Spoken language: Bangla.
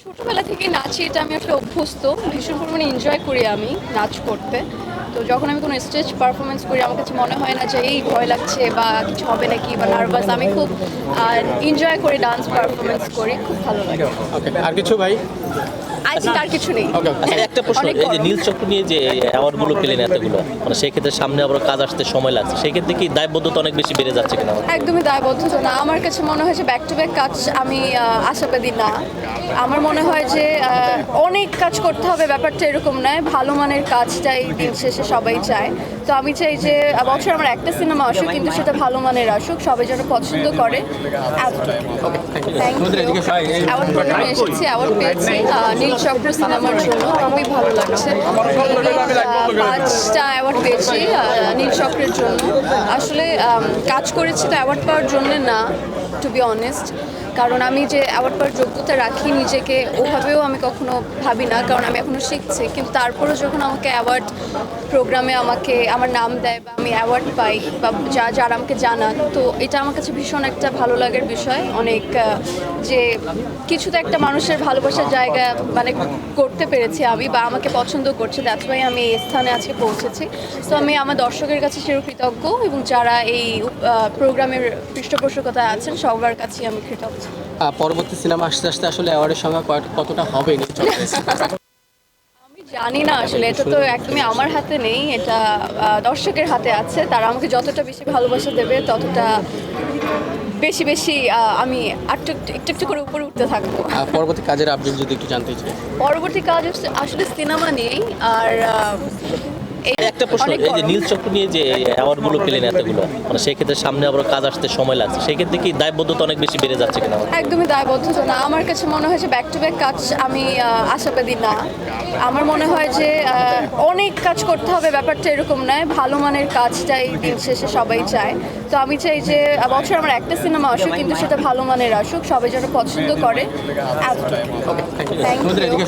ছোটবেলা থেকে নাচি এটা আমি একটা অভ্যস্ত। ভীষণ পরিমাণে এনজয় করি আমি নাচ করতে। তো যখন আমি কোনো স্টেজ পারফরমেন্স করি আমার কাছে মনে হয় না যে এই ভয় লাগছে বা কিছু হবে নাকি বা নার্ভাস আমি খুব এনজয় করে ডান্স পারফরমেন্স করি খুব ভালো লাগে। আর কিছু ভাই? আজ কিছু নেই। আচ্ছা একটা প্রশ্ন এই যে নীল চক্র নিয়ে যে অ্যাওয়ার্ডগুলো পেলেন এতগুলো মানে সেক্ষেত্রে সামনে আবার কাজ আসতে সময় লাগছে সেক্ষেত্রে কি দায়বদ্ধতা অনেক বেশি বেড়ে যাচ্ছে কিনা? একদমই দায়বদ্ধতা না। আমার কাছে মনে হয় যে ব্যাক টু ব্যাক কাজ আমি আশাবাদী না। আমার মনে হয় যে অনেক কাজ করতে হবে ব্যাপারটা এরকম নয়। ভালো মানের কাজটাই দিন শেষে সবাই চায়। তো আমি চাই যে বছর আমার একটা সিনেমা আসুক কিন্তু সেটা ভালো মানের আসুক সবাই যেন পছন্দ করে। থ্যাংক ইউ অ্যাওয়ার্ড প্রোগ্রামে এসেছি অ্যাওয়ার্ড পেয়েছি নীল চক্র সিনেমার জন্য। খুবই ভালো লাগছে। পাঁচটা অ্যাওয়ার্ড পেয়েছি নীল চক্রের জন্য। আসলে কাজ করেছি তো অ্যাওয়ার্ড পাওয়ার জন্য না টু বি অনেস্ট কারণ আমি যে অ্যাওয়ার্ড পাওয়ার যোগ্যতা রাখি নিজেকে, ওভাবেও আমি কখনো ভাবি না, কারণ আমি এখনও শিখছি। কিন্তু তারপরেও যখন আমাকে অ্যাওয়ার্ড প্রোগ্রামে আমাকে, আমার নাম দেয় বা আমি অ্যাওয়ার্ড পাই বা যা, যারা আমাকে জানান, তো এটা আমার কাছে ভীষণ একটা ভালো লাগার বিষয়। অনেক যে কিছুতে একটা মানুষের ভালোবাসার জায়গা মানে করতে পেরেছি আমি বা আমাকে পছন্দ করছে দ্যাটস ওয়াই আমি এই স্থানে আজকে পৌঁছেছি। তো আমি আমার দর্শকের কাছে চিরকৃতজ্ঞ এবং যারা এই প্রোগ্রামের পৃষ্ঠপোষকতায় আছেন, সবার কাছেই আমি কৃতজ্ঞ। পরবর্তী সিনেমা আসতে আসতে আসলে অ্যাওয়ার্ডের সংখ্যা কয়- কতটা হবে আমি জানি না আসলে এটা তো একদমই আমার হাতে নেই এটা দর্শকের হাতে আছে তারা আমাকে যতটা বেশি ভালোবাসা দেবে ততটা বেশি বেশি আমি আরেকটু একটু একটু করে উপরে উঠতে থাকব। পরবর্তী কাজের আপডেট যদি একটু জানতে চাই। পরবর্তী কাজ আসলে সিনেমা নেই আর একটা প্রশ্ন এই যে নীল চক্র নিয়ে যে অ্যাওয়ার্ডগুলো পেলেন এতগুলো মানে সেক্ষেত্রে সামনে আবার কাজ আসতে সময় লাগছে সেক্ষেত্রে কি দায়বদ্ধতা অনেক বেশি বেড়ে যাচ্ছে কিনা? একদমই দায়বদ্ধতা না। আমার কাছে মনে হয় যে ব্যাক টু ব্যাক কাজ আমি আশাবাদী না। আমার মনে হয় যে অনেক কাজ করতে হবে ব্যাপারটা এরকম নয়। ভালো মানের কাজটাই দিন শেষে সবাই চায়। তো আমি চাই যে বছর আমার একটা সিনেমা আসুক কিন্তু সেটা ভালো মানের আসুক সবাই যেন পছন্দ করে। Thank you